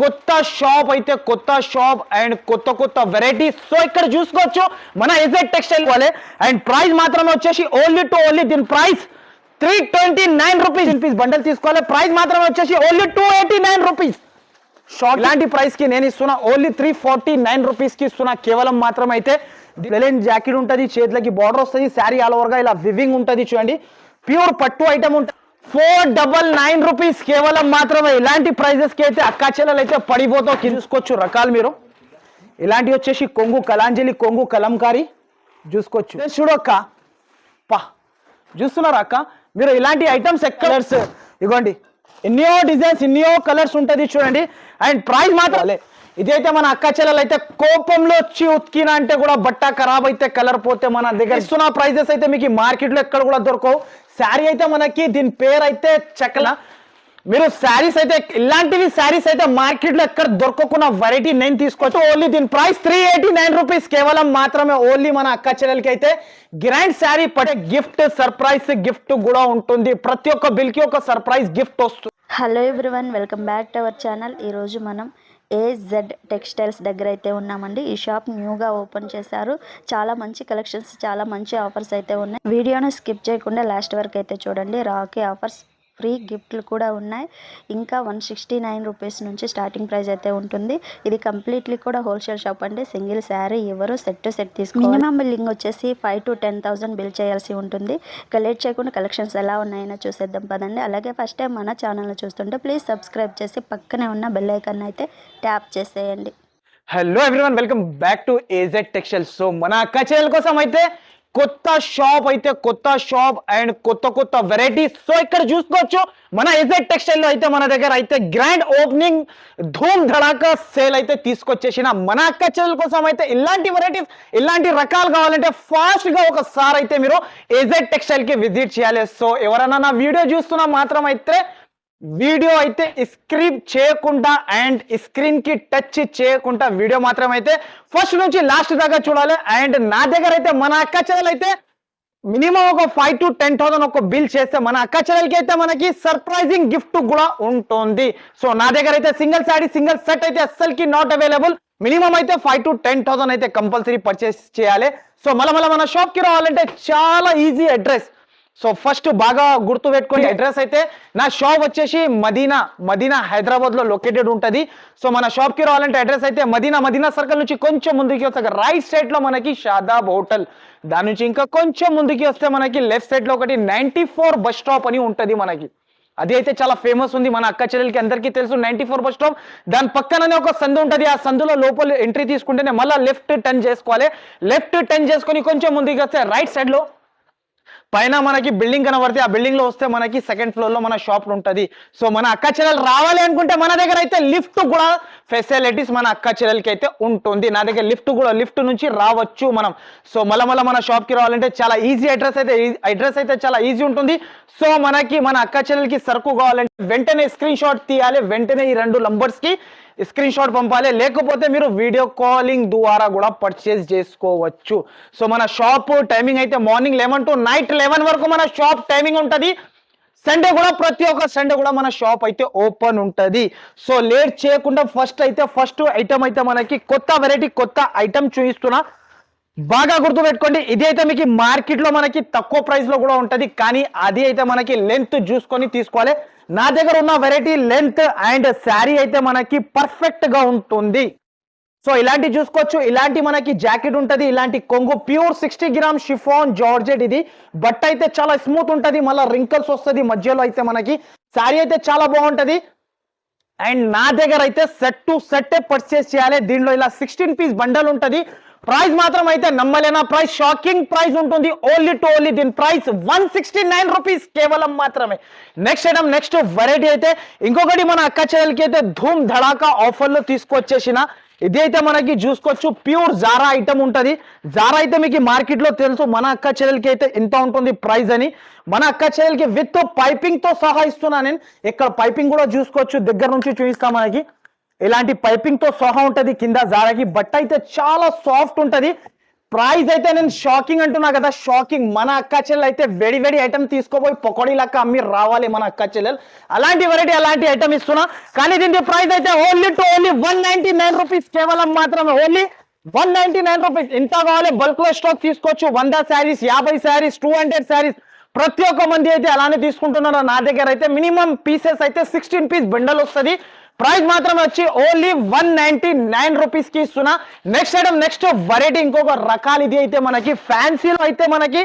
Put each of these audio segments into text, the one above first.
కొత్త షాప్ అయితే కొత్త షాప్ అండ్ కొత్త కొత్త వెరైటీస్ సో ఇక్కడ చూసుకోవచ్చు మన ఎజెడ్ టెక్స్టైల్ వాళ్ళే. అండ్ ప్రైస్ మాత్రమే వచ్చేసి ఓన్లీ టు ఓన్లీ దీని price three twenty nine rupees rupees bundle తీసుకోవాలి. ప్రైస్ మాత్రమే వచ్చేసి only two eighty nine rupees short ఇలాంటి ప్రైస్కి నేను ఇస్తున్నా. ఓన్లీ త్రీ ఫార్టీ నైన్ రూపీస్కి ఇస్తున్నా. కేవలం మాత్రం అయితే ప్లెయిన్ జాకెట్ ఉంటుంది చేతులకి బార్డర్ వస్తుంది శారీ ఆల్ ఓవర్గా ఇలా వివింగ్ ఉంటుంది చూడండి. ప్యూర్ పట్టు ఐటమ్ ఉంటుంది. ఫోర్ డబల్ నైన్ రూపీస్ కేవలం మాత్రమే. ఇలాంటి ప్రైజెస్కి అయితే అక్కా చెల్లెలు అయితే పడిపోతావు చూసుకోవచ్చు రకాలు మీరు. ఇలాంటివి వచ్చేసి కొంగు కలాంజలి కొంగు కలంకారీ. చూసుకోవచ్చు. ఇది చూడు అక్క పా. చూస్తున్నారా అక్క? మీరు ఇలాంటి ఐటమ్స్ కలర్స్ ఇగోండి. ఎన్నో డిజైన్స్ ఎన్నో కలర్స్ ఉంటుంది చూడండి. అండ్ ప్రైస్ మాత్రం. ఇదైతే మన అక్క చెల్లెలు అయితే కోపంలో వచ్చి ఉతికిన అంటే కూడా బట్ట ఖరాబ్ అయితే కలర్ పోతే మన దగ్గర ఇస్తున్న ప్రైజెస్ అయితే మీకు మార్కెట్లో ఎక్కడ కూడా దొరకవు. శారీ అయితే మనకి దీని పేరు అయితే చెక్కల. మీరు శారీస్ అయితే ఇలాంటివి శారీస్ అయితే మార్కెట్లో ఎక్కడ దొరకకుండా వెరైటీ నేను తీసుకోవచ్చు ఓన్లీ దీని price three eighty nine rupees కేవలం మాత్రమే ఓన్లీ మన అక్క చెల్లెలకి అయితే గ్రాండ్ శారీ పడే గిఫ్ట్ సర్ప్రైజ్ గిఫ్ట్ కూడా ఉంటుంది. ప్రతి ఒక్క బిల్కి ఒక సర్ప్రైజ్ గిఫ్ట్ వస్తుంది hello everyone welcome back to our channel ఈరోజు మనం ఏజెడ్ టెక్స్టైల్స్ దగ్గర అయితే ఉన్నామండి. ఈ షాప్ న్యూగా ఓపెన్ చేశారు. చాలా మంచి కలెక్షన్స్ చాలా మంచి ఆఫర్స్ అయితే ఉన్నాయి. వీడియోను స్కిప్ చేయకుండా లాస్ట్ వరకు అయితే చూడండి. రాకీ ఆఫర్స్ ఫ్రీ గిఫ్ట్లు కూడా ఉన్నాయి. ఇంకా వన్ సిక్స్టీ నైన్ రూపీస్ నుంచి స్టార్టింగ్ ప్రైస్ అయితే ఉంటుంది. ఇది కంప్లీట్లీ కూడా హోల్సేల్ షాప్ అండి. సింగిల్ శారీ ఎవరు సెట్ టు సెట్ తీసుకో మినిమం బిల్లింగ్ వచ్చేసి five to ten thousand bill చేయాల్సి ఉంటుంది. ఇక లేట్ చేయకుండా కలెక్షన్స్ ఎలా ఉన్నాయో చూసేద్దాం పదండి. అలాగే ఫస్ట్ టైం మన ఛానల్ని చూస్తుంటే ప్లీజ్ సబ్స్క్రైబ్ చేసి పక్కనే ఉన్న బెల్ ఐకాన్ అయితే ట్యాప్ చేసేయండి. Hello everyone welcome back to A Z textile so మన అక్క కోసం అయితే కొత్త షాప్ అయితే కొత్త షాప్ అండ్ కొత్త కొత్త వెరైటీస్. సో ఇక్కడ చూసుకోవచ్చు. మన ఏజెడ్ టెక్స్టైల్లో అయితే మన దగ్గర అయితే గ్రాండ్ ఓపెనింగ్ ధూమ్ ధడాకా సేల్ అయితే తీసుకొచ్చేసిన మన అక్క చెల్లెల కోసం అయితే ఇలాంటి వెరైటీస్ ఇలాంటి రకాలు కావాలంటే ఫాస్ట్గా ఒకసారి అయితే మీరు ఏజెడ్ టెక్స్టైల్కి విజిట్ చేయాలి. సో ఎవరైనా నా వీడియో చూస్తున్నా మాత్రం అయితే వీడియో అయితే స్క్రీన్ చేయకుండా అండ్ స్క్రీన్కి టచ్ చేయకుండా వీడియో మాత్రం అయితే ఫస్ట్ నుంచి లాస్ట్ దాకా చూడాలి. అండ్ నా దగ్గర అయితే మన అక్క చెల్లెలు అయితే మినిమం ఒక ఫైవ్ టు టెన్ థౌసండ్ ఒక బిల్ చేస్తే మన అక్క చెల్లెలకి అయితే మనకి సర్ప్రైజింగ్ గిఫ్ట్ కూడా ఉంటుంది. సో నా దగ్గర అయితే సింగిల్ సాడీ సింగిల్ సెట్ అయితే అస్సలకి నాట్ అవైలబుల్ మినిమం అయితే ఫైవ్ టు టెన్ థౌసండ్ అయితే కంపల్సరీ పర్చేస్ చేయాలి. సో మళ్ళీ మళ్ళీ మన షాప్కి రావాలంటే చాలా ఈజీ అడ్రస్ సో ఫస్ట్ బాగా గుర్తు పెట్టుకోండి. అడ్రస్ అయితే నా షాప్ వచ్చేసి మదీనా మదీనా హైదరాబాద్లో లొకేటెడ్ ఉంటది. సో మన షాప్కి రావాలంటే అడ్రస్ అయితే మదీనా మదీనా సర్కిల్ నుంచి కొంచెం ముందుకి వస్తే రైట్ సైడ్లో మనకి షాదాబ్ హోటల్. దాని నుంచి ఇంకా కొంచెం ముందుకి వస్తే మనకి లెఫ్ట్ సైడ్లో ఒకటి నైన్టీ ఫోర్ బస్ స్టాప్ అని ఉంటది మనకి. అది అయితే చాలా ఫేమస్ ఉంది. మన అక్క చెల్లెలకి అందరికీ తెలుసు నైన్టీ ఫోర్ బస్ స్టాప్. దాని పక్కననే ఒక సందు ఉంటుంది. ఆ సందులో లోపల ఎంట్రీ తీసుకుంటేనే మళ్ళీ లెఫ్ట్ టర్న్ చేసుకోవాలి. లెఫ్ట్ టర్న్ చేసుకొని కొంచెం ముందుకు వస్తే రైట్ సైడ్లో పైన మనకి బిల్డింగ్ కనబడితే ఆ బిల్డింగ్లో వస్తే మనకి సెకండ్ ఫ్లోర్లో మన షాప్ ఉంటుంది. సో మన అక్క చెల్లెలు రావాలి అనుకుంటే మన దగ్గర అయితే లిఫ్ట్ కూడా ఫెసిలిటీస్ మన అక్క చెల్లెలకి అయితే ఉంటుంది. నా దగ్గర లిఫ్ట్ కూడా లిఫ్ట్ నుంచి రావచ్చు మనం. సో మళ్ళీ మళ్ళీ మన షాప్కి రావాలంటే చాలా ఈజీ అడ్రస్ అయితే e-, అడ్రస్ అయితే చాలా ఈజీ ఉంటుంది. సో మనకి మన అక్క చెల్లెలకి సరుకు కావాలంటే వెంటనే స్క్రీన్ షాట్ తీయాలి. వెంటనే ఈ రెండు నంబర్స్కి స్క్రీన్ షాట్ పంపాలి. లేకపోతే మీరు వీడియో కాలింగ్ ద్వారా కూడా పర్చేస్ చేసుకోవచ్చు. సో మన షాప్ టైమింగ్ అయితే morning eleven to night eleven వరకు మన షాప్ టైమింగ్ ఉంటుంది. సండే కూడా ప్రతి ఒక్క సండే కూడా మన షాప్ అయితే ఓపెన్ ఉంటుంది. సో లేట్ చేయకుండా ఫస్ట్ అయితే ఫస్ట్ ఐటమ్ అయితే మనకి కొత్త వెరైటీ కొత్త ఐటమ్ చూపిస్తున్నా. బాగా గుర్తుపెట్టుకోండి ఇది అయితే మీకు మార్కెట్లో మనకి తక్కువ ప్రైస్లో కూడా ఉంటుంది. కానీ అది అయితే మనకి లెంత్ చూసుకొని తీసుకోవాలి. నా దగ్గర ఉన్న వెరైటీ లెంత్ అండ్ శారీ అయితే మనకి పర్ఫెక్ట్గా ఉంటుంది. సో ఇలాంటి చూసుకోవచ్చు. ఇలాంటి మనకి జాకెట్ ఉంటది. ఇలాంటి కొంగు pure sixty gram chiffon georgette ఇది. బట్ అయితే చాలా స్మూత్ ఉంటది. మళ్ళీ రింకల్స్ వస్తుంది. మధ్యలో అయితే మనకి శారీ అయితే చాలా బాగుంటది. అండ్ నా దగ్గర అయితే సెట్ టు సెట్ పర్చేస్ చేయాలి. దీనిలో ఇలా సిక్స్టీన్ పీస్ బండల్ ఉంటది. ప్రైస్ మాత్రం అయితే నమ్మలేనా? ప్రైస్ షాకింగ్ ప్రైస్ ఉంటుంది. ఓన్లీ టు ఓన్లీ దీని price one sixty nine rupees కేవలం మాత్రమే. నెక్స్ట్ ఐటమ్ నెక్స్ట్ వెరైటీ అయితే ఇంకొకటి మన అక్క చెల్లెలకి అయితే ధూమ్ ధడాకా ఆఫర్లో తీసుకొచ్చేసిన. ఇది అయితే మనకి చూసుకోవచ్చు ప్యూర్ జారా ఐటమ్ ఉంటుంది. జారా అయితే మీకు మార్కెట్లో తెలుసు. మన అక్క చెల్లెలకి అయితే ఎంత ఉంటుంది ప్రైస్ అని. మన అక్క చెల్లెలకి విత్ పైపింగ్తో సహా ఇస్తున్నా నేను. ఇక్కడ పైపింగ్ కూడా చూసుకోవచ్చు దగ్గర నుంచి చూపిస్తా మనకి. ఇలాంటి పైపింగ్తో ఉంటుంది ఉంటది. కింద జారాకి బట్ట అయితే చాలా సాఫ్ట్ ఉంటది. ప్రైస్ అయితే నేను షాకింగ్ అంటున్నా కదా. షాకింగ్ మన అక్క చెల్లెలు అయితే వెడి వెడి ఐటమ్ తీసుకోపోయి పకోడీ లెక్క అమ్మి రావాలి మన అక్క చెల్లెలు. అలాంటి వెరైటీ అలాంటి ఐటమ్ ఇస్తున్నా. కానీ దీనికి ప్రైస్ అయితే only to only one ninety nine rupees కేవలం మాత్రమే. Only one ninety nine rupees ఎంత కావాలి. బల్క్లో స్టాక్ తీసుకోవచ్చు. వంద శారీస్ యాభై శారీస్ టూ హండ్రెడ్ శారీస్. ప్రతి ఒక్క మంది అయితే అలానే తీసుకుంటున్నారు? నా దగ్గర అయితే మినిమం పీసెస్ అయితే సిక్స్టీన్ పీస్ బండల్ వస్తుంది. ప్రైస్ మాత్రం వచ్చి ఓన్లీ వన్ నైన్టీ నైన్ రూపీస్కి ఇస్తున్నా. నెక్స్ట్ ఐటమ్ నెక్స్ట్ వెరైటీ ఇంకొక రకాలు ఇది అయితే మనకి. ఫ్యాన్సీలో అయితే మనకి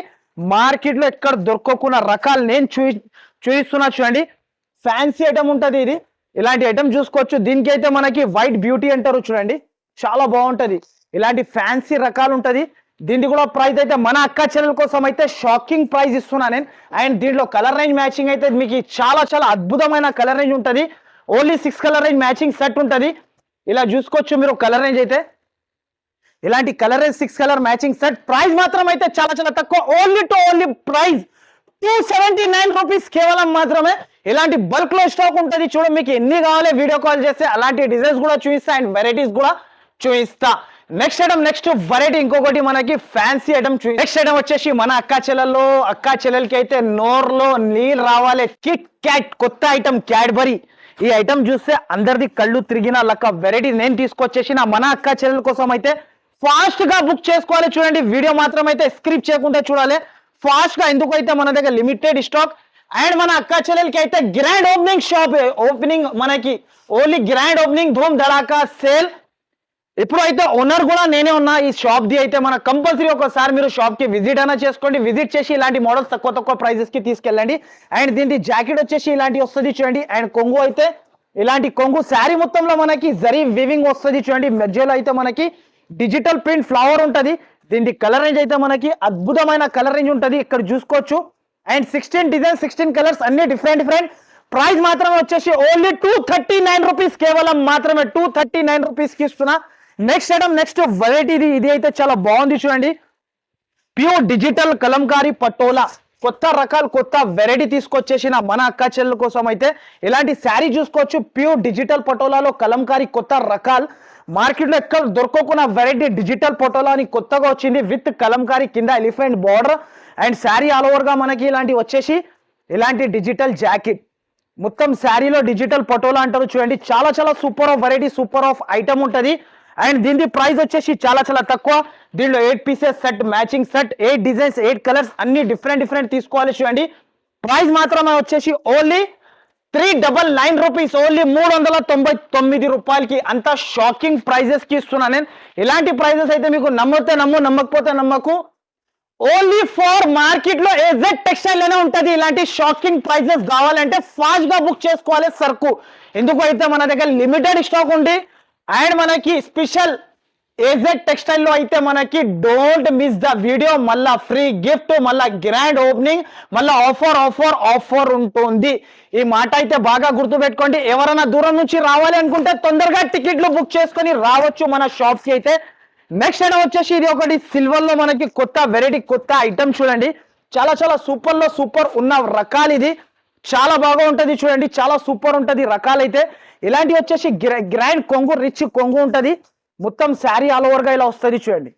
మార్కెట్లో ఎక్కడ దొరకకున్న రకాలు నేను చూ చూపిస్తున్నా చూడండి. ఫ్యాన్సీ ఐటమ్ ఉంటది ఇది. ఇలాంటి ఐటమ్ చూసుకోవచ్చు. దీనికి అయితే మనకి వైట్ బ్యూటీ అంటారు చూడండి. చాలా బాగుంటది. ఇలాంటి ఫ్యాన్సీ రకాలు ఉంటది. దీనికి కూడా ప్రైస్ అయితే మన అక్క చెల్లెల కోసం అయితే షాకింగ్ ప్రైస్ ఇస్తున్నా నేను. అండ్ దీంట్లో కలర్ రేంజ్ మ్యాచింగ్ అయితే మీకు చాలా చాలా అద్భుతమైన కలర్ రేంజ్ ఉంటది. Only six colour range matching set ఉంటది. ఇలా చూసుకోవచ్చు మీరు కలర్ రేంజ్ అయితే. ఇలాంటి colour range six colour matching set price మాత్రం అయితే చాలా చాలా తక్కువ. Only to only price two seventy nine rupees కేవలం మాత్రమే. ఇలాంటి బల్క్లో స్టాక్ ఉంటుంది. చూడ మీకు ఎన్ని కావాలి వీడియో కాల్ చేస్తే అలాంటి డిజైన్స్ కూడా చూపిస్తా అండ్ వెరైటీస్ కూడా చూపిస్తా. నెక్స్ట్ ఐటమ్ నెక్స్ట్ వెరైటీ ఇంకొకటి మనకి ఫ్యాన్సీ ఐటమ్ చూ నెక్స్ట్ ఐటమ్ వచ్చేసి మన అక్క చెల్లెల్లో అక్క చెల్లెలకి అయితే నోర్లో నీళ్ళు రావాలి. కిట్ క్యాట్ కొత్త ఐటమ్ క్యాడ్బరీ ఈ ఐటమ్ చూస్తే అందరిది కళ్ళు తిరిగిన లక్క వెరైటీ నేను తీసుకొచ్చేసి నా మన అక్క చెల్లెల కోసం అయితే ఫాస్ట్గా బుక్ చేసుకోవాలి చూడండి. వీడియో మాత్రం అయితే స్క్రిప్ట్ చేయకుండా చూడాలి. ఫాస్ట్గా ఎందుకు అయితే మన దగ్గర లిమిటెడ్ స్టాక్ అండ్ మన అక్క చెల్లెలకి అయితే గ్రాండ్ ఓపెనింగ్ షాప్ ఓపెనింగ్ మనకి ఓన్లీ గ్రాండ్ ఓపెనింగ్ ధూమ్ ధడాకా సేల్ ఇప్పుడైతే ఓనర్ కూడా నేనే ఉన్నా ఈ షాప్ ది అయితే మన కంపల్సరీ ఒకసారి మీరు షాప్కి విజిట్ అయినా చేసుకోండి. విజిట్ చేసి ఇలాంటి మోడల్స్ తక్కువ తక్కువ ప్రైజెస్కి తీసుకెళ్ళండి. అండ్ దీని జాకెట్ వచ్చేసి ఇలాంటి వస్తుంది చూడండి. అండ్ కొంగు అయితే ఇలాంటి కొంగు శారీ మొత్తంలో మనకి జరీ వివింగ్ వస్తుంది చూడండి. మధ్యలో అయితే మనకి డిజిటల్ ప్రింట్ ఫ్లవర్ ఉంటుంది. దీని కలర్ రేంజ్ అయితే మనకి అద్భుతమైన కలర్ రేంజ్ ఉంటుంది. ఇక్కడ చూసుకోవచ్చు. And sixteen design sixteen colours అన్ని డిఫరెంట్ డిఫరెంట్ ప్రైస్ మాత్రమే వచ్చేసి only two thirty nine rupees కేవలం మాత్రమే. టూ థర్టీ నైన్ రూపీస్కి ఇస్తున్నా. నెక్స్ట్ ఐటమ్ నెక్స్ట్ వెరైటీ ఇది ఇది అయితే చాలా బాగుంది చూడండి. ప్యూర్ డిజిటల్ కలంకారీ పటోలా కొత్త రకాలు కొత్త వెరైటీ తీసుకొచ్చేసిన మన అక్క చెల్లెల కోసం అయితే ఇలాంటి శారీ చూసుకోవచ్చు. ప్యూర్ డిజిటల్ పటోలాలో కలంకారీ కొత్త రకాలు. మార్కెట్లో ఎక్కడ దొరకకున్న వెరైటీ డిజిటల్ పటోలా అని కొత్తగా వచ్చింది విత్ కలంకారీ కింద elephant border and sari all ఓవర్గా మనకి ఇలాంటి వచ్చేసి ఇలాంటి డిజిటల్ జాకెట్ మొత్తం శారీలో డిజిటల్ పటోలా అంటారు చూడండి. చాలా చాలా super of variety super of item ఉంటుంది. అండ్ దీని ప్రైస్ వచ్చేసి చాలా చాలా తక్కువ. దీనిలో eight pieces set matching set eight designs eight colours అన్ని డిఫరెంట్ డిఫరెంట్ తీసుకోవాలి చూడండి. ప్రైస్ మాత్రమే వచ్చేసి only three double nine rupees only మూడు వందల తొంభై తొమ్మిది రూపాయలకి. అంత షాకింగ్ ప్రైజెస్కి ఇస్తున్నా నేను. ఇలాంటి ప్రైజెస్ అయితే మీకు నమ్మతే నమ్ము నమ్మకపోతే నమ్మకు. ఓన్లీ ఫోర్ మార్కెట్లో ఎగ్జాక్ట్ టెక్స్టైల్లోనే ఉంటది ఇలాంటి షాకింగ్ ప్రైజెస్ కావాలంటే ఫాస్ట్గా బుక్ చేసుకోవాలి సరుకు. ఎందుకు? అయితే మన దగ్గర లిమిటెడ్ స్టాక్ ఉంది. అండ్ మనకి స్పెషల్ ఏజెడ్ టెక్స్టైల్లో అయితే మనకి డోంట్ మిస్ ద వీడియో మళ్ళా ఫ్రీ గిఫ్ట్ మళ్ళా గ్రాండ్ ఓపెనింగ్ మళ్ళా ఆఫర్ ఆఫర్ ఆఫర్ ఉంటుంది. ఈ మాట అయితే బాగా గుర్తుపెట్టుకోండి. ఎవరైనా దూరం నుంచి రావాలి అనుకుంటే తొందరగా టికెట్లు బుక్ చేసుకొని రావచ్చు మన షాప్కి అయితే. నెక్స్ట్ ఐటమ్ వచ్చేసి ఇది ఒకటి. సిల్వర్లో మనకి కొత్త వెరైటీ కొత్త ఐటమ్ చూడండి. చాలా చాలా సూపర్లో సూపర్ ఉన్న రకాలు ఇది. చాలా బాగా ఉంటుంది చూడండి చాలా సూపర్ ఉంటుంది రకాలైతే. ఇలాంటివి వచ్చేసి గ్రాండ్ కొంగు రిచ్ కొంగు ఉంటుంది. మొత్తం శారీ ఆల్ ఓవర్గా ఇలా వస్తుంది చూడండి.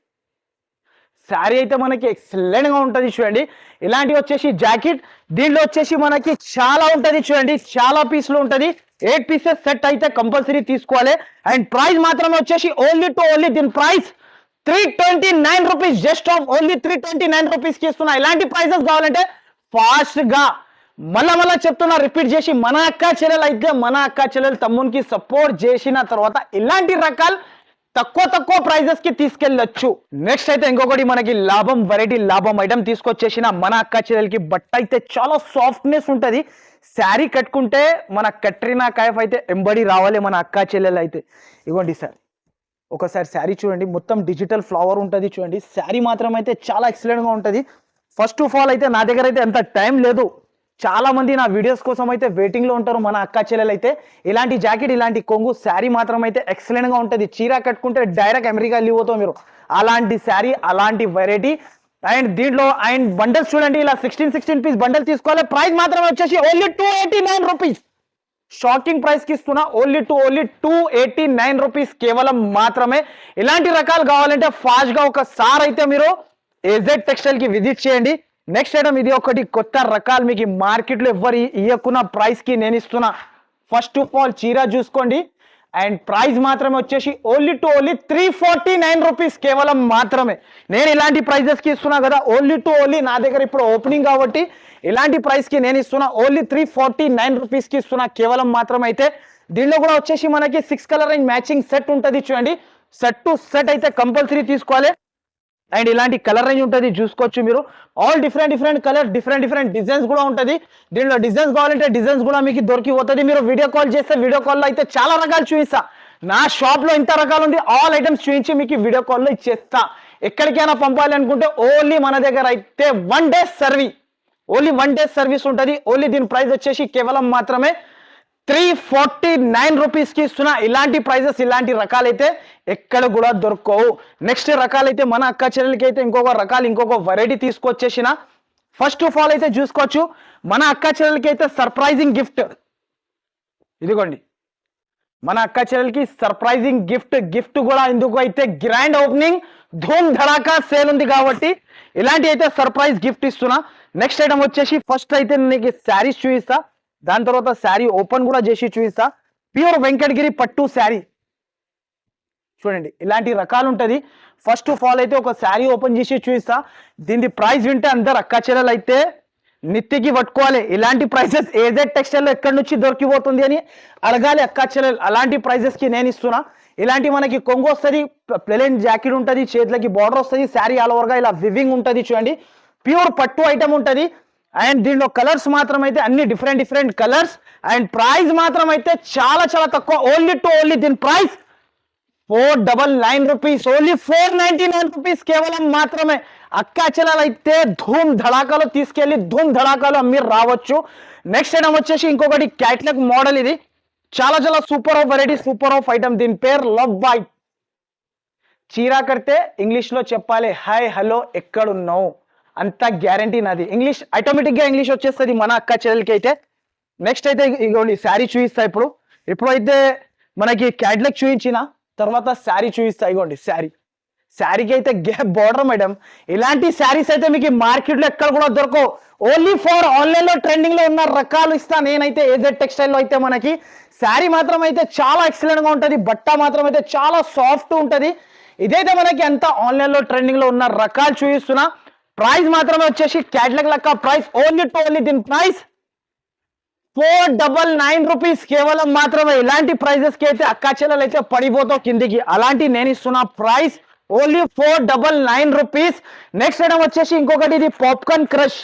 శారీ అయితే మనకి ఎక్సలెంట్గా ఉంటుంది చూడండి. ఇలాంటివి వచ్చేసి జాకెట్ దీంట్లో వచ్చేసి మనకి చాలా ఉంటుంది చూడండి చాలా పీసులు ఉంటుంది. ఎయిట్ పీసెస్ సెట్ అయితే కంపల్సరీ తీసుకోవాలి. అండ్ ప్రైస్ మాత్రమే వచ్చేసి ఓన్లీ టు ఓన్లీ దీని price three twenty nine rupees just of only three twenty nine రూపీస్కి ఇస్తున్నా. ఇలాంటి ప్రైసెస్ కావాలంటే ఫాస్ట్గా మళ్ళా మళ్ళా చెప్తున్నా రిపీట్ చేసి మన అక్క చెల్లెలు అయితే మన అక్క చెల్లెలు తమ్మునికి సపోర్ట్ చేసిన తర్వాత ఇలాంటి రకాలు తక్కువ తక్కువ ప్రైజెస్కి తీసుకెళ్ళొచ్చు. నెక్స్ట్ అయితే ఇంకొకటి మనకి లాభం వెరైటీ లాభం ఐటమ్ తీసుకొచ్చేసిన మన అక్క చెల్లెలకి బట్ట అయితే చాలా సాఫ్ట్నెస్ ఉంటుంది. శారీ కట్టుకుంటే మన కట్రీనా కైఫ్ అయితే ఎంబడి రావాలి మన అక్క చెల్లెలు అయితే. ఇవ్వండి సార్ ఒకసారి శారీ చూడండి మొత్తం డిజిటల్ ఫ్లవర్ ఉంటుంది చూడండి. శారీ మాత్రం అయితే చాలా ఎక్సలెంట్గా ఉంటుంది. ఫస్ట్ ఆఫ్ ఆల్ అయితే నా దగ్గర అయితే ఎంత టైం లేదు. చాలా మంది నా వీడియోస్ కోసం అయితే వెయిటింగ్లో ఉంటారు మన అక్క చెల్లెలు అయితే. ఇలాంటి జాకెట్ ఇలాంటి కొంగు శారీ మాత్రం అయితే ఎక్సలెంట్గా ఉంటుంది. చీర కట్టుకుంటే డైరెక్ట్ అమెరికా వెళ్ళిపోతాం మీరు. అలాంటి శారీ అలాంటి వెరైటీ అండ్ దీంట్లో అండ్ బండల్స్ చూడండి ఇలా సిక్స్టీన్ సిక్స్టీన్ పీస్ బండల్ తీసుకోవాలి. ప్రైస్ మాత్రం వచ్చేసి only two eighty nine rupees shocking ప్రైస్కి ఇస్తున్నా only to only two eighty nine rupees కేవలం మాత్రమే. ఇలాంటి రకాలు కావాలంటే ఫాస్ట్గా ఒకసారి అయితే మీరు ఏజెడ్ టెక్స్టైల్కి విజిట్ చేయండి. నెక్స్ట్ ఐటమ్ ఇది ఒకటి కొత్త రకాలు మీకు మార్కెట్లో ఇవ్వకున్న ఇయ్యకున్న ప్రైస్కి నేను ఇస్తున్నా. ఫస్ట్ ఆఫ్ ఆల్ చీర చూసుకోండి. అండ్ ప్రైస్ మాత్రమే వచ్చేసి only to only three forty nine rupees కేవలం మాత్రమే. నేను ఇలాంటి ప్రైజెస్కి ఇస్తున్నా కదా ఓన్లీ టు ఓన్లీ నా దగ్గర ఇప్పుడు ఓపెనింగ్ కాబట్టి ఇలాంటి ప్రైస్కి నేను ఇస్తున్నా ఓన్లీ త్రీ ఫార్టీ నైన్ రూపీస్కి ఇస్తున్నా కేవలం మాత్రమే అయితే. దీనిలో కూడా వచ్చేసి మనకి six colour and matching set ఉంటుంది చూడండి. సెట్ టు సెట్ అయితే కంపల్సరీ తీసుకోవాలి. అండ్ ఇలాంటి కలర్ రేంజ్ ఉంటుంది చూసుకోవచ్చు మీరు. All different different colour different different designs కూడా ఉంటుంది. దీనిలో డిజైన్స్ కావాలంటే డిజైన్స్ కూడా మీకు దొరికిపోతుంది. మీరు వీడియో కాల్ చేస్తే వీడియో కాల్లో అయితే చాలా రకాలు చూపిస్తా. నా షాప్లో ఇంత రకాలు ఉంది ఆల్ ఐటమ్స్ చూపించి మీకు వీడియో కాల్లో ఇచ్చేస్తా. ఎక్కడికైనా పంపాలి అనుకుంటే ఓన్లీ మన దగ్గర అయితే one day service only one day service ఉంటుంది. ఓన్లీ దీని ప్రైస్ వచ్చేసి కేవలం మాత్రమే త్రీ ఫార్టీ నైన్ రూపీస్కి ఇస్తున్నా ఇలాంటి ప్రైజెస్ ఇలాంటి రకాలైతే ఎక్కడ కూడా దొరకవు. నెక్స్ట్ రకాలైతే మన అక్క చెల్లెలకి అయితే ఇంకొక రకాలు ఇంకొక వెరైటీ తీసుకొచ్చేసిన. ఫస్ట్ ఆఫ్ ఆల్ అయితే చూసుకోవచ్చు. మన అక్క చెల్లెలకి అయితే సర్ప్రైజింగ్ గిఫ్ట్ ఇదిగోండి. మన అక్క చెల్లెలకి సర్ప్రైజింగ్ గిఫ్ట్ గిఫ్ట్ కూడా ఎందుకు అయితే గ్రాండ్ ఓపెనింగ్ ధూమ్ ధడాకా సేల్ ఉంది కాబట్టి ఇలాంటి అయితే సర్ప్రైజ్ గిఫ్ట్ ఇస్తున్నా. నెక్స్ట్ ఐటమ్ వచ్చేసి ఫస్ట్ అయితే నీకు శారీస్ చూపిస్తా. దాని తర్వాత శారీ ఓపెన్ కూడా చేసి చూపిస్తా. ప్యూర్ వెంకటగిరి పట్టు శారీ. చూడండి ఇలాంటి రకాలు ఉంటుంది. ఫస్ట్ ఆఫ్ ఆల్ అయితే ఒక శారీ ఓపెన్ చేసి చూపిస్తా. దీని ప్రైస్ వింటే అందరు అక్క చెల్లెలు అయితే నిత్యకి పట్టుకోవాలి. ఇలాంటి ప్రైసెస్ ఏజెడ్ టెక్స్టైల్ ఎక్కడి నుంచి దొరికిపోతుంది అని అడగాలి అక్క చెల్లెలు అలాంటి ప్రైజెస్కి నేను ఇస్తున్నా. ఇలాంటి మనకి కొంగు వస్తుంది ప్లెయిన్ జాకెట్ ఉంటుంది చేతులకి బార్డర్ వస్తుంది శారీ ఆల్ ఓవర్గా ఇలా వివింగ్ ఉంటుంది చూడండి. ప్యూర్ పట్టు ఐటమ్ ఉంటుంది. అండ్ దీనిలో కలర్స్ మాత్రం అయితే అన్ని different different colours and price మాత్రం అయితే చాలా చాలా తక్కువ. ఓన్లీ టు ఓన్లీ దీని price four double nine rupees. Only four ninety nine rupees కేవలం మాత్రమే. అక్క అయితే ధూమ్ ధడాకాలో తీసుకెళ్ళి ధూమ్ ధడాకాలో మీరు రావచ్చు. నెక్స్ట్ ఐటమ్ వచ్చేసి ఇంకొకటి క్యాట్లాగ్ మోడల్ ఇది. చాలా చాలా super of variety super of item దీని పేరు లవ్ బాయ్ చీరా కడితే ఇంగ్లీష్లో చెప్పాలి. హాయ్ హలో ఎక్కడున్నావు? అంత గ్యారంటీ నాది. ఇంగ్లీష్ ఆటోమేటిక్గా ఇంగ్లీష్ వచ్చేస్తుంది మన అక్క చెల్లెలకి అయితే. నెక్స్ట్ అయితే ఇగోండి శారీ చూపిస్తా ఇప్పుడు. ఇప్పుడైతే మనకి క్యాట్లాగ్ చూపించిన తర్వాత శారీ చూపిస్తా ఇగోండి శారీ శారీకి అయితే గ్యాప్ బార్డర్ మేడం ఇలాంటి శారీస్ అయితే మీకు మార్కెట్లో ఎక్కడ కూడా దొరకవు. ఓన్లీ ఫర్ ఆన్లైన్లో ట్రెండింగ్లో ఉన్న రకాలు ఇస్తా. నేనైతే ఏజెడ్ టెక్స్టైల్లో అయితే మనకి శారీ మాత్రం అయితే చాలా ఎక్సలెంట్గా ఉంటుంది. బట్ట మాత్రం అయితే చాలా సాఫ్ట్ ఉంటుంది. ఇదైతే మనకి ఎంత ఆన్లైన్లో ట్రెండింగ్లో ఉన్న రకాలు చూపిస్తున్నా ప్రైస్ మాత్రమే వచ్చేసి క్యాట్లాగ్ లెక్క ప్రైస్ ఓన్లీ టు ఓన్లీ దీని price four double nine rupees కేవలం మాత్రమే. ఇలాంటి ప్రైజెస్కి అయితే అక్కా చెల్లెలు అయితే పడిపోతావు కిందికి. అలాంటి నేను ఇస్తున్న price only four double nine rupees next item వచ్చేసి ఇంకొకటి ఇది పాప్కార్న్ క్రష్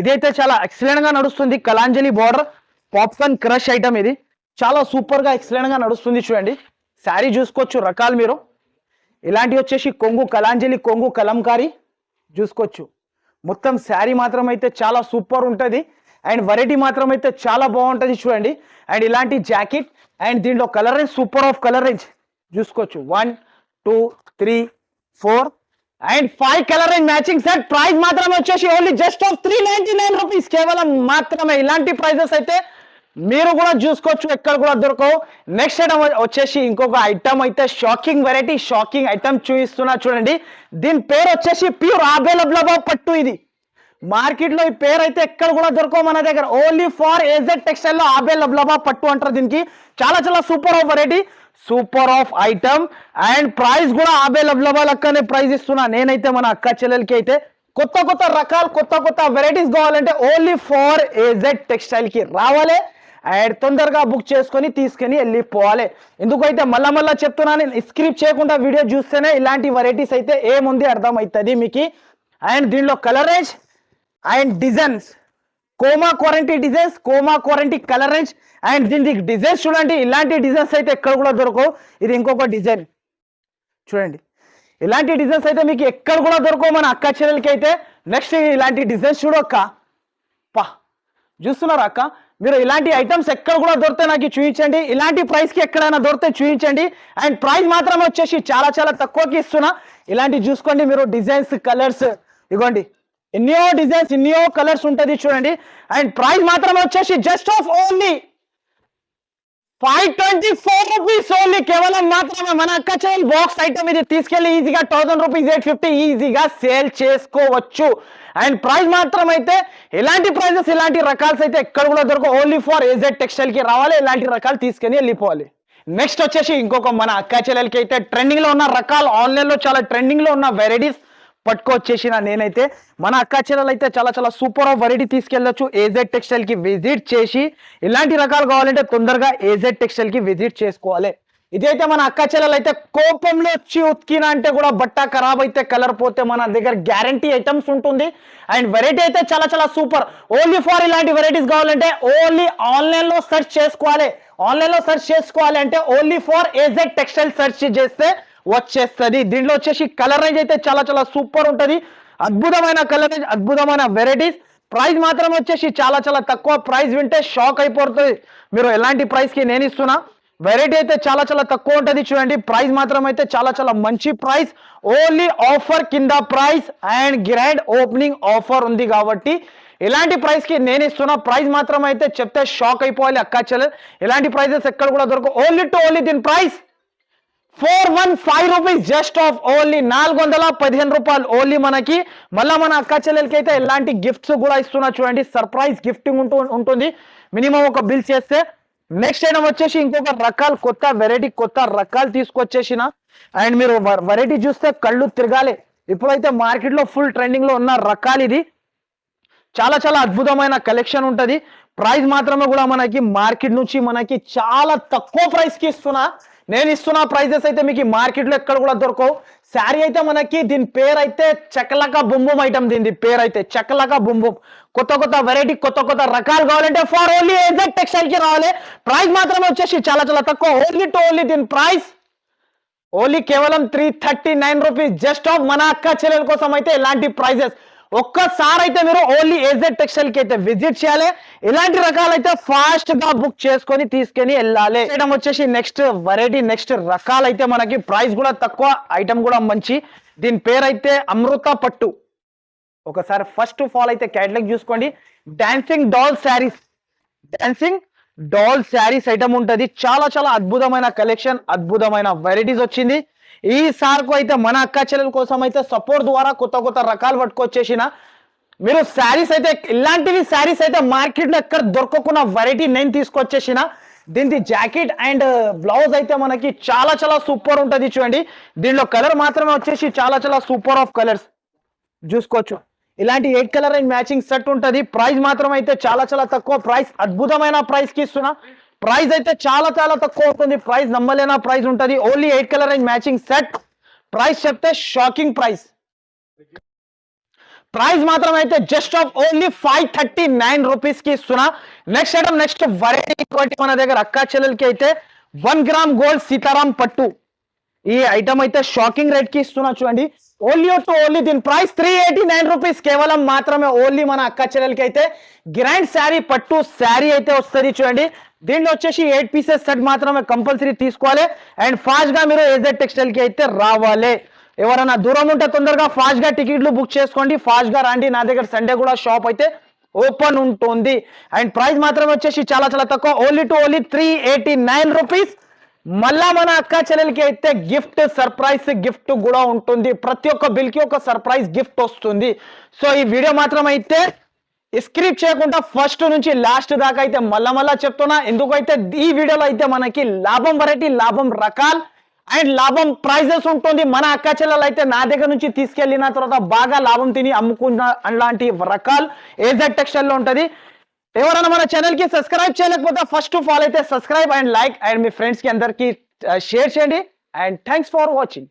ఇదైతే చాలా ఎక్సలెంట్గా నడుస్తుంది Kalanjali border popcorn crush item ఇది. చాలా సూపర్గా ఎక్సలెంట్గా నడుస్తుంది చూడండి. శారీ చూసుకోవచ్చు రకాలు మీరు. ఇలాంటివి వచ్చేసి కొంగు కలాంజలి కొంగు కలంకారీ. చూసుకోవచ్చు. మొత్తం శారీ మాత్రం అయితే చాలా సూపర్ ఉంటుంది. అండ్ వెరైటీ మాత్రం అయితే చాలా బాగుంటుంది చూడండి. అండ్ ఇలాంటి జాకెట్ అండ్ దీంట్లో colour range super of colour range చూసుకోవచ్చు. One two three four and five colour and matching set price మాత్రమే వచ్చేసి only just of three ninety nine rupees కేవలం మాత్రమే. ఇలాంటి ప్రైజెస్ అయితే మీరు కూడా చూసుకోవచ్చు ఎక్కడ కూడా దొరకవు. నెక్స్ట్ ఐటమ్ వచ్చేసి ఇంకొక ఐటమ్ అయితే షాకింగ్ వెరైటీ షాకింగ్ ఐటమ్ చూపిస్తున్నా చూడండి. దీని పేరు వచ్చేసి ప్యూర్ అవైలబుల్ పట్టు ఇది. మార్కెట్లో ఈ పేరు అయితే ఎక్కడ కూడా దొరకవు మన దగ్గర. ఓన్లీ ఫార్ ఏజెడ్ టెక్స్టైల్లో ఆబే లబ్లబా పట్టు అంటారు దీనికి. చాలా చాలా super of variety super of item and price కూడా అవైలబుల్ అక్కనే ప్రైస్ ఇస్తున్నా. నేనైతే మన అక్క చెల్లెలకి అయితే కొత్త కొత్త రకాలు కొత్త కొత్త వెరైటీస్ కావాలంటే ఓన్లీ ఫార్ ఏజెడ్ టెక్స్టైల్కి రావాలి. అండ్ తొందరగా బుక్ చేసుకొని తీసుకొని వెళ్ళిపోవాలి ఎందుకైతే మళ్ళా మళ్ళీ చెప్తున్నాను స్క్రిప్ట్ చేయకుండా వీడియో చూస్తేనే ఇలాంటి వెరైటీస్ అయితే ఏముంది అర్థమవుతుంది మీకు. అండ్ దీనిలో కలర్ రేంజ్ అండ్ డిజైన్స్ కోమా క్వారంటీ డిజైన్స్ కోమా క్వారంటీ కలర్ రేంజ్ అండ్ దీనికి డిజైన్స్ చూడండి. ఇలాంటి డిజైన్స్ అయితే ఎక్కడ కూడా దొరకవు. ఇది ఇంకొక డిజైన్ చూడండి. ఇలాంటి డిజైన్స్ అయితే మీకు ఎక్కడ కూడా దొరకవు మన అక్క చెల్లెలకి అయితే. నెక్స్ట్ ఇలాంటి డిజైన్స్ చూడొక్క. పా. చూస్తున్నారా అక్క? మీరు ఇలాంటి ఐటమ్స్ ఎక్కడ కూడా దొరికితే నాకు చూపించండి ఇలాంటి ప్రైస్కి ఎక్కడైనా దొరికితే చూపించండి అండ్ ప్రైస్ మాత్రం వచ్చేసి చాలా చాలా తక్కువకి ఇస్తున్నా. ఇలాంటి చూసుకోండి మీరు డిజైన్స్ కలర్స్ ఇగోండి. ఎన్నో డిజైన్స్ ఎన్నో కలర్స్ ఉంటుంది చూడండి. అండ్ ప్రైస్ మాత్రం వచ్చేసి just of only five twenty four rupees only కేవలం మాత్రమే మన అక్క చెల్లెలు బాక్స్ ఐటమ్ ఇది తీసుకెళ్ళి ఈజీగా థౌసండ్ రూపీస్ ఎయిట్ ఫిఫ్టీ ఈజీగా సేల్ చేసుకోవచ్చు. అండ్ ప్రైస్ మాత్రం అయితే ఎలాంటి ప్రైజెస్ ఇలాంటి రకాల్స్ అయితే ఎక్కడ కూడా దొరకవు. ఓన్లీ ఫర్ ఏజెడ్ టెక్స్టైల్కి రావాలి ఇలాంటి రకాలు తీసుకొని వెళ్ళిపోవాలి. నెక్స్ట్ వచ్చేసి ఇంకొక మన అక్క చెల్లెలకి అయితే ట్రెండింగ్లో ఉన్న రకాలు ఆన్లైన్లో చాలా ట్రెండింగ్లో ఉన్న వెరైటీస్ పట్టుకొచ్చేసిన నేనైతే మన అక్క చెల్లెలు అయితే చాలా చాలా సూపర్ ఆఫ్ వెరైటీ తీసుకెళ్ళొచ్చు. ఏజెడ్ టెక్స్టైల్కి విజిట్ చేసి ఇలాంటి రకాలు కావాలంటే తొందరగా ఏజెడ్ టెక్స్టైల్కి విజిట్ చేసుకోవాలి. ఇదైతే మన అక్క చెల్లెలు అయితే కోపంలో వచ్చి ఉతికినా అంటే కూడా బట్ట ఖరాబ్ అయితే కలర్ పోతే మన దగ్గర గ్యారంటీ ఐటమ్స్ ఉంటుంది. అండ్ వెరైటీ అయితే చాలా చాలా సూపర్ ఓన్లీ ఫార్ ఇలాంటి వెరైటీస్ కావాలంటే ఓన్లీ ఆన్లైన్లో సెర్చ్ చేసుకోవాలి. ఆన్లైన్లో సెర్చ్ చేసుకోవాలి అంటే only for A Z textile search చేస్తే వచ్చేస్తుంది. దీంట్లో వచ్చేసి కలర్ రేంజ్ అయితే చాలా చాలా సూపర్ ఉంటుంది. అద్భుతమైన కలర్ రేంజ్ అద్భుతమైన వెరైటీస్ ప్రైస్ మాత్రం వచ్చేసి చాలా చాలా తక్కువ. ప్రైస్ వింటే షాక్ అయిపోతుంది. మీరు ఎలాంటి ప్రైస్కి నేను ఇస్తున్నా వెరైటీ అయితే చాలా చాలా తక్కువ ఉంటుంది చూడండి. ప్రైస్ మాత్రం అయితే చాలా చాలా మంచి ప్రైస్ ఓన్లీ ఆఫర్ కింద price and grand opening offer ఉంది కాబట్టి ఇలాంటి ప్రైస్కి నేను ఇస్తున్న ప్రైస్ మాత్రం అయితే చెప్తే షాక్ అయిపోవాలి అక్కా చెల్లెలు. ఇలాంటి ప్రైజెస్ ఎక్కడ కూడా దొరకవు. ఓన్లీ టు ఓన్లీ దీని price four one five rupees just of only నాలుగు వందల పదిహేను రూపాయలు ఓన్లీ మనకి. మళ్ళీ మన అక్క చెల్లెలకి అయితే ఎలాంటి గిఫ్ట్స్ కూడా ఇస్తున్నా చూడండి. సర్ప్రైజ్ గిఫ్టింగ్ ఉంటూ ఉంటుంది. మినిమం ఒక బిల్ చేస్తే నెక్స్ట్ ఐటమ్ వచ్చేసి ఇంకొక రకాలు కొత్త వెరైటీ కొత్త రకాలు తీసుకొచ్చేసిన అండ్ మీరు వెరైటీ చూస్తే కళ్ళు తిరగాలి. ఇప్పుడైతే మార్కెట్లో ఫుల్ ట్రెండింగ్లో ఉన్న రకాలు ఇది. చాలా చాలా అద్భుతమైన కలెక్షన్ ఉంటది. ప్రైస్ మాత్రమే కూడా మనకి మార్కెట్ నుంచి మనకి చాలా తక్కువ ప్రైస్కి ఇస్తున్నా. నేను ఇస్తున్న ప్రైజెస్ అయితే మీకు మార్కెట్లో ఎక్కడ కూడా దొరకవు. శారీ అయితే మనకి దీని పేరు అయితే చెక్కలక బుంబుం ఐటమ్ దీని పేరు అయితే చకలక బుంబుం. కొత్త కొత్త వెరైటీ కొత్త కొత్త రకాలు కావాలంటే ఫర్ ఓన్లీ ఎగ్జాక్ట్ టెక్స్టైల్కి రావాలి. ప్రైస్ మాత్రమే వచ్చేసి చాలా చాలా తక్కువ. ఓన్లీ టు ఓన్లీ దీని ప్రైస్ ఓన్లీ కేవలం three thirty nine rupees just of మన అక్క చెల్లెల కోసం అయితే ఇలాంటి ప్రైజెస్ ఒక్కసారి అయితే మీరు ఓన్లీ ఏజెడ్ టెక్స్టైల్కి అయితే విజిట్ చేయాలి. ఇలాంటి రకాలైతే ఫాస్ట్గా బుక్ చేసుకొని తీసుకొని వెళ్ళాలి. ఐటమ్ వచ్చేసి నెక్స్ట్ వెరైటీ నెక్స్ట్ రకాలైతే మనకి ప్రైస్ కూడా తక్కువ ఐటమ్ కూడా మంచి. దీని పేరు అయితే అమృత పట్టు. ఒకసారి ఫస్ట్ ఆఫ్ ఆల్ అయితే క్యాటలాగ్ చూసుకోండి. Dancing doll saris. Dancing doll saris item ఉంటుంది. చాలా చాలా అద్భుతమైన కలెక్షన్ అద్భుతమైన వెరైటీస్ వచ్చింది. ఈ సార్కు అయితే మన అక్క చెల్లెల కోసం అయితే సపోర్ట్ ద్వారా కొత్త కొత్త రకాలు పట్టుకొచ్చేసిన. మీరు శారీస్ అయితే ఇలాంటివి శారీస్ అయితే మార్కెట్లో ఎక్కడ దొరకకుండా వెరైటీ నేను తీసుకొచ్చేసిన. దీనికి జాకెట్ అండ్ బ్లౌజ్ అయితే మనకి చాలా చాలా సూపర్ ఉంటుంది చూడండి. దీనిలో కలర్ మాత్రమే వచ్చేసి చాలా చాలా సూపర్ ఆఫ్ కలర్స్. చూసుకోవచ్చు. ఇలాంటి eight colour and matching set ఉంటుంది. ప్రైస్ మాత్రం అయితే చాలా చాలా తక్కువ. ప్రైస్ అద్భుతమైన ప్రైస్కి ఇస్తున్నా. ప్రైస్ అయితే చాలా చాలా తక్కువ ఉంటుంది ప్రైస్ నమ్మలేన? ప్రైస్ ఉంటుంది. Only eight colour and matching set price చెప్తే షాకింగ్ ప్రైస్ ప్రైస్ మాత్రం అయితే just of only five thirty nine రూపీస్కి ఇస్తున్నా. నెక్స్ట్ ఐటమ్ నెక్స్ట్ వెరైటీ ఇంకోటి మన దగ్గర అక్కా చెల్లెలకి అయితే వన్ గ్రామ్ గోల్డ్ సీతారాం పట్టు. ఈ ఐటమ్ అయితే షాకింగ్ రేట్కి ఇస్తున్నా చూడండి. ఓన్లీ టు ఓన్లీ దీని price three eighty nine rupees కేవలం మాత్రమే. ఓన్లీ మన అక్క చెల్లెలకి అయితే గ్రాండ్ శారీ పట్టు శారీ అయితే వస్తుంది చూడండి. దీంట్లో వచ్చేసి ఎయిట్ పీసెస్ సెట్ మాత్రమే కంపల్సరీ తీసుకోవాలి. అండ్ ఫాస్ట్గా మీరు ఏజెడ్ టెక్స్టైల్కి అయితే రావాలి. ఎవరైనా దూరం ఉంటే తొందరగా ఫాస్ట్గా టికెట్లు బుక్ చేసుకోండి. ఫాస్ట్గా రండి. నా దగ్గర సండే కూడా షాప్ అయితే ఓపెన్ ఉంటుంది. అండ్ ప్రైస్ మాత్రం వచ్చేసి చాలా చాలా తక్కువ. Only to only three eighty nine rupees మళ్ళా మన అక్క చెల్లెలకి అయితే గిఫ్ట్ సర్ప్రైజ్ గిఫ్ట్ కూడా ఉంటుంది. ప్రతి ఒక్క బిల్కి ఒక సర్ప్రైజ్ గిఫ్ట్ వస్తుంది. సో ఈ వీడియో మాత్రం అయితే స్క్రిప్ట్ చేయకుండా ఫస్ట్ నుంచి లాస్ట్ దాకా అయితే మళ్ళా మళ్ళా చెప్తున్నా. ఎందుకైతే ఈ వీడియోలో అయితే మనకి లాభం వెరైటీ లాభం రకాల్ అండ్ లాభం ప్రైజెస్ ఉంటుంది. మన అక్క చెల్లెలు అయితే నా దగ్గర నుంచి తీసుకెళ్ళిన తర్వాత బాగా లాభం తిని అమ్ముకున్న అలాంటి రకాల్ ఏజెడ్ టెక్స్టైల్లో ఉంటుంది. ఎవరైనా మన ఛానల్కి సబ్స్క్రైబ్ చేయలేకపోతే ఫస్ట్ ఆఫ్ ఆల్ అయితే సబ్స్క్రైబ్ అండ్ లైక్ అండ్ మీ ఫ్రెండ్స్కి అందరికి షేర్ చేయండి. And thanks for watching